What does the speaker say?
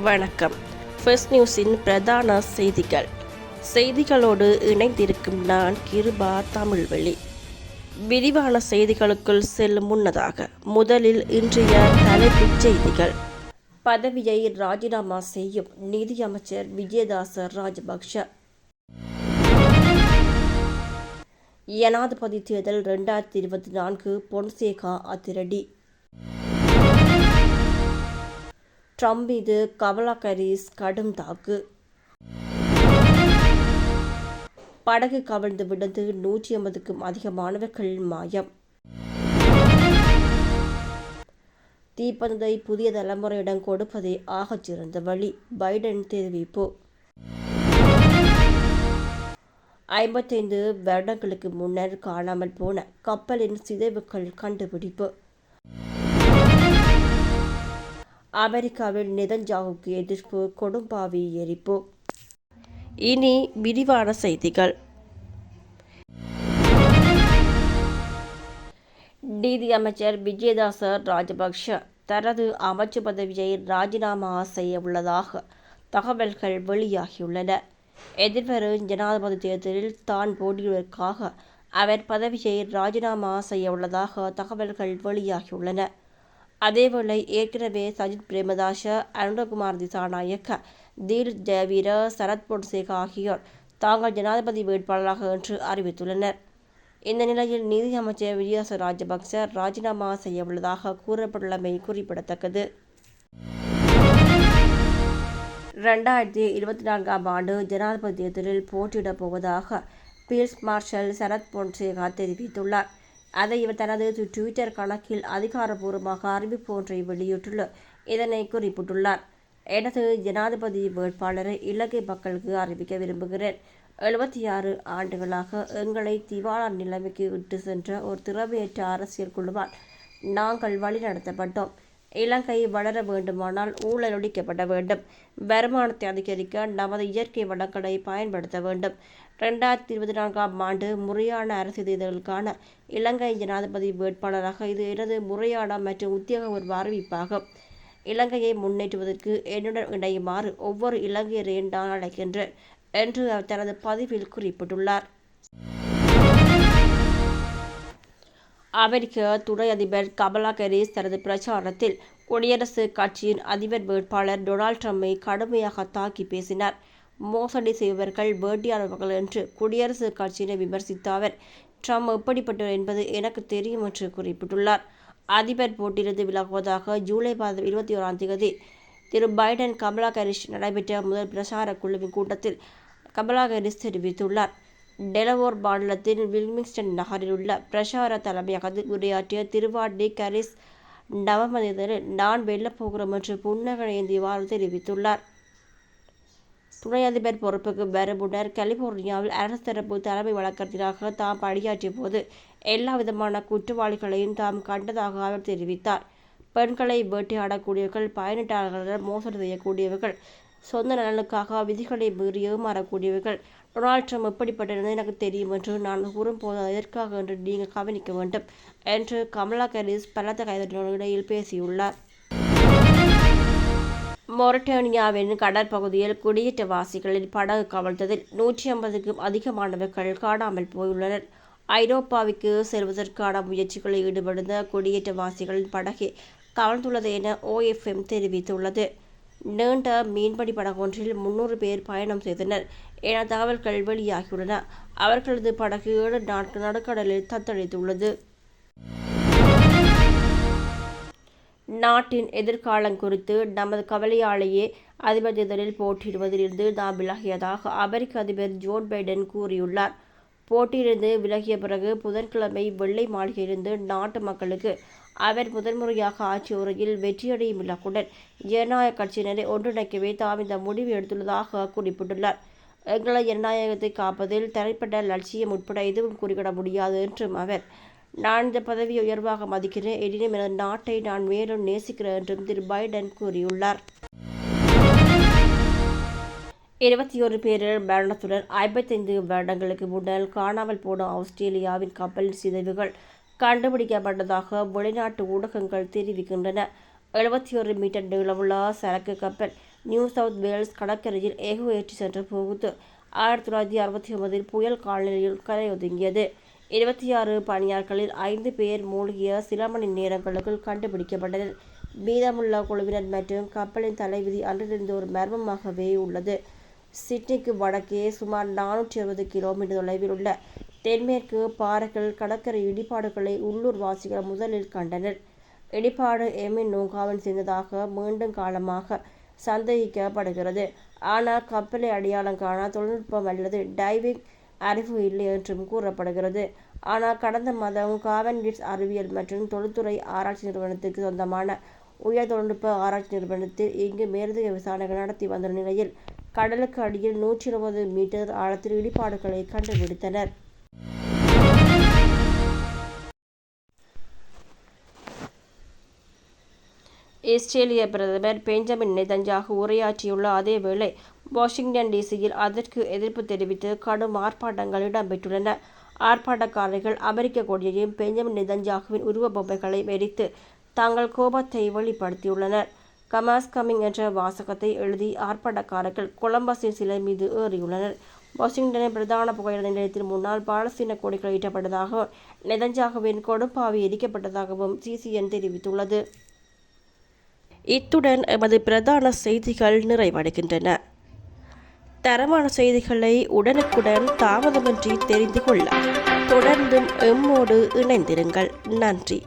வணக்கம். ஃபர்ஸ்ட் நியூஸின் பிரதான செய்திகள். செய்திகளோடு இணைந்திருக்கும் நான் கிருபா தமிழ்வெளி. விரிவான செய்திகளுக்குள் செல்லும் முன்னதாக முதலில் இன்றைய தலைப்புச் செய்திகள். பதவியை ராஜினாமா செய்யும் நிதியமைச்சர் விஜயதாச ராஜபக்ஷ. ஜனாதிபதி தேர்தல் ரெண்டாயிரத்தி இருபத்தி நான்கு பொன்சேகா அதிரடி. ட்ரம்ப் மீது கமலா கரீஸ் கடும் தாக்கு. படகு கவிழ்ந்து விழுந்து நூற்றி ஐம்பதுக்கும் அதிக மாணவர்கள் மாயம். தீப்பந்தத்தை புதிய தலைமுறையிடம் கொடுப்பதே ஆகச் சிறந்த வழி பைடன் தெரிவிப்பு. ஐம்பத்தைந்து வருடங்களுக்கு முன்னர் காணாமல் போன கப்பலின் சிதைவுகள் கண்டுபிடிப்பு. அமெரிக்காவில் நெதஞ்சாவுக்கு எதிர்ப்பு கொடும்பாவி எரிப்பு. இனி விரிவான செய்திகள். நீதி அமைச்சர் விஜயதாச ராஜபக்ஷ தனது அமைச்சு பதவியை ராஜினாமா செய்ய உள்ளதாக தகவல்கள் வெளியாகியுள்ளன. எதிர்வரும் ஜனாதிபதி தேர்தலில் தான் போட்டியிடுவதற்காக அவர் பதவியை ராஜினாமா செய்ய உள்ளதாக தகவல்கள் வெளியாகியுள்ளன. அதேவேளை ஏற்கனவே சஜித் பிரேமதாச அனுரகுமார் திசாநாயக்க தீர் ஜெயவீர சரத் பொன்சேகா ஆகியோர் தாங்கள் ஜனாதிபதி வேட்பாளராக என்று அறிவித்துள்ளனர். இந்த நிலையில் நீதியமைச்சர் விஜயாச ராஜபக்ச ராஜினாமா செய்ய உள்ளதாக கூறப்பட்டுள்ளமை குறிப்பிடத்தக்கது. ரெண்டாயிரத்தி இருபத்தி நான்காம் ஆண்டு ஜனாதிபதி தேர்தலில் போட்டியிடப் போவதாக பீல்ஸ் மார்ஷல் சரத் பொன்சேகா தெரிவித்துள்ளார். அதை இவர் தனது ட்விட்டர் கணக்கில் அதிகாரப்பூர்வமாக அறிவிப்பு ஒன்றை வெளியிட்டுள்ளார் இதனை குறிப்பிட்டுள்ளார். எனது ஜனாதிபதி வேட்பாளரை இலங்கை மக்களுக்கு அறிவிக்க விரும்புகிறேன். எழுபத்தி ஆறு ஆண்டுகளாக எங்களை திவாலா நிலைமைக்கு விட்டு சென்ற ஒரு திறமையற்ற அரசியல் குழுவால் நாங்கள் வழிநடத்தப்பட்டோம். இலங்கை வளர வேண்டுமானால் ஊழல் ஒழிக்கப்பட வேண்டும். வருமானத்தை அதிகரிக்க நமது இயற்கை வளங்களை பயன்படுத்த வேண்டும். ரெண்டாயிரத்தி இருபத்தி நான்காம் ஆண்டு முறையான அரசு தேர்தலுக்கான இலங்கை ஜனாதிபதி வேட்பாளராக இது எனது முறையான மற்றும் உத்தியோகபூர்வ அறிவிப்பாகும். இலங்கையை முன்னேற்றுவதற்கு என்னுடன் இணையுமாறு ஒவ்வொரு இலங்கையரையும் நான் அழைக்கின்றேன் என்று அவர் தனது பதிவில் குறிப்பிட்டுள்ளார். அமெரிக்க துணை அதிபர் கமலா ஹாரிஸ் தனது பிரச்சாரத்தில் குடியரசுக் கட்சியின் அதிபர் வேட்பாளர் டொனால்ட் ட்ரம்பை கடுமையாக தாக்கி பேசினார். மோசடி செய்பவர்கள் வேட்டியாளர்கள் என்று குடியரசுக் கட்சியினை விமர்சித்த அவர் ட்ரம்ப் எப்படிப்பட்டவர் என்பது எனக்கு தெரியும் என்று குறிப்பிட்டுள்ளார். அதிபர் போட்டியிலிருந்து விலகுவதாக ஜூலை மாதம் இருபத்தி ஓராம் தேதி திரு பைடன் கமலா ஹாரிஸ் நடைபெற்ற முதல் பிரச்சார குழுவின் கூட்டத்தில் கமலா ஹாரிஸ் தெரிவித்துள்ளார். டெலவோர் மாநிலத்தின் வில்மிங்ஸ்டன் நகரில் உள்ள பிரசார தலைமையகத்தில் உரையாற்றிய திருவாடி கரிஸ் நவமனிதனில் நான் வெல்லப் போகிறோம் என்று புன்னகை ஏந்தியவாறு தெரிவித்துள்ளார். துணை அதிபர் பொறுப்புக்கு வரும் முன்னர் கலிபோர்னியாவில் அரசு தரப்பு தலைமை வழக்கறிஞராக தாம் பணியாற்றிய போது எல்லா விதமான குற்றவாளிகளையும் தாம் கண்டதாக அவர் தெரிவித்தார். பெண்களை வேட்டையாடக்கூடியவர்கள் பயணிட்டாளர்களிடம் மோசடி செய்யக்கூடியவர்கள் சொந்த நலனுக்காக விதிகளை மீறி ஏமாறக்கூடியவர்கள் டொனால்ட் ட்ரம்ப் எப்படிப்பட்டிருந்தது எனக்கு தெரியும் என்று நான் கூறும்போது எதற்காக என்று நீங்கள் கவனிக்க வேண்டும் என்று கமலா ஹாரிஸ் பலத்த கைதட்டினிடையில் பேசியுள்ளார். மொரட்டேனியாவின் கடற்பகுதியில் குடியேற்றவாசிகளின் படகு கவிழ்ந்ததில் நூற்றி ஐம்பதுக்கும் அதிகமானவர்கள் காணாமல் போயுள்ளனர். ஐரோப்பாவுக்கு செல்வதற்கான முயற்சிகளில் ஈடுபடுந்த குடியேற்றவாசிகளின் படகை கவர்ந்துள்ளது என ஓஎஃப்எம் தெரிவித்துள்ளது. நீண்ட மீன்பிடி படகொன்றில் முன்னூறு பேர் பயணம் செய்தனர். என தகவல்கள் வெளியாகியுள்ளன. அவர்களது படகு ஏழு நாட்கள் நடுக்கடலில் தத்தளித்துள்ளது. நாட்டின் எதிர்காலம் குறித்து நமது கவலையாலேயே அதிபர் தேர்தலில் போட்டியிடுவதிலிருந்து நாம் விலகியதாக அமெரிக்க அதிபர் ஜோன் பைடன் கூறியுள்ளார். போட்டியிலிருந்து விலகிய பிறகு புதன்கிழமை வெள்ளை மாளிகையிலிருந்து நாட்டு மக்களுக்கு அவர் முதன்முறையாக ஆட்சி உரையில் வெற்றியடையும் இலக்குடன் ஜனநாயக கட்சியினரை ஒன்றிணைக்கவே தாம் இந்த முடிவு எடுத்துள்ளதாக குறிப்பிட்டுள்ளார். எங்களை ஜனநாயகத்தை காப்பதில் தனிப்பட்ட லட்சியம் உட்பட எதுவும் குறிப்பிட முடியாது என்றும் அவர் நான் இந்த பதவியை உயர்வாக மதிக்கிறேன். எனினும் எனது நாட்டை நான் மேலும் நேசிக்கிறேன் என்றும் திரு. பைடன் கூறியுள்ளார். இருபத்தி ஒரு பேரில் மரணத்துடன் ஐம்பத்தைந்து வருடங்களுக்கு முன்னர் காணாமல் போன ஆஸ்திரேலியாவின் கப்பல் சிதைவுகள் கண்டுபிடிக்கப்பட்டதாக வெளிநாட்டு ஊடகங்கள் தெரிவிக்கின்றன. எழுபத்தி ஒரு மீட்டர் நீளமுள்ள சரக்கு கப்பல் நியூ சவுத் வேல்ஸ் கடற்கரையில் ஏகு ஏற்றி சென்ற போது ஆயிரத்தி தொள்ளாயிரத்தி அறுபத்தி ஒன்பதில் புயல் காலநிலையில் கரையொதுங்கியது. இருபத்தி ஆறு பணியாளர்களில் ஐந்து பேர் மூழ்கிய சில மணி நேரங்களுக்குள் கண்டுபிடிக்கப்பட்டனர் மீதமுள்ள குழுவினர் மற்றும் கப்பலின் தலைவிதி அன்றிலிருந்து ஒரு மர்மமாகவே உள்ளது. சிட்னிக்கு வடக்கே சுமார் நானூற்றி அறுபது கிலோமீட்டர் தொலைவில் உள்ள தென்மேற்கு பாறைகள் கடற்கரை இடிபாடுகளை உள்ளூர் வாசிகள் முதலில் கண்டனர். இடிபாடு எமின் நோங்காவின் சேர்ந்ததாக மீண்டும் காலமாக சந்தேகிக்கப்படுகிறது. ஆனால் கப்பலை அடையாளம் காண தொழில்நுட்பம் அல்லது டைவிங் அறிவு இல்லை என்றும் கூறப்படுகிறது. ஆனால் கடந்த மாதம் காவன்கிட்ஸ் அறிவியல் மற்றும் தொழில்துறை ஆராய்ச்சி நிறுவனத்துக்கு சொந்தமான உயர் தொழில்நுட்ப ஆராய்ச்சி நிறுவனத்தில் இங்கு மேலதிக விசாரணைகள் நடத்தி வந்த நிலையில் கடலுக்கு அடியில் நூற்றி இருபது மீட்டர் ஆழத்தில் இடிபாடுகளை கண்டுபிடித்தனர். இஸ்ரேலிய பிரதமர் பெஞ்சமின் நெதன்யாகு உரையாற்றியுள்ள அதேவேளை வாஷிங்டன் டிசியில் அதற்கு எதிர்ப்பு தெரிவித்து கடும் ஆர்ப்பாட்டங்கள் இடம்பெற்றுள்ளன. ஆர்ப்பாட்டக்காரர்கள் அமெரிக்க கொடியையும் பெஞ்சமின் நெதஞ்சாகுவின் உருவ பொம்மைகளை எரித்து தங்கள் கோபத்தை வெளிப்படுத்தியுள்ளனர். கமாஸ் கமிங் என்ற வாசகத்தை எழுதி ஆர்ப்பாட்டக்காரர்கள் கொலம்பஸின் சிலை மீது ஏறியுள்ளனர். வாஷிங்டனின் பிரதான புகையிரத நிலையத்தின் முன்னால் பாலஸ்தீன கொடிகள் ஈட்டப்பட்டதாகவும் நெதஞ்சாகவின் கொடுப்பாவி எரிக்கப்பட்டதாகவும் சிசிஎன் தெரிவித்துள்ளது. இத்துடன் எமது பிரதான செய்திகள் நிறைவடைகின்றன. தரமான செய்திகளை உடனுக்குடன் தாமதமின்றி தெரிந்து கொள்ள தொடர்ந்தும் எம்மோடு இணைந்திருங்கள். நன்றி.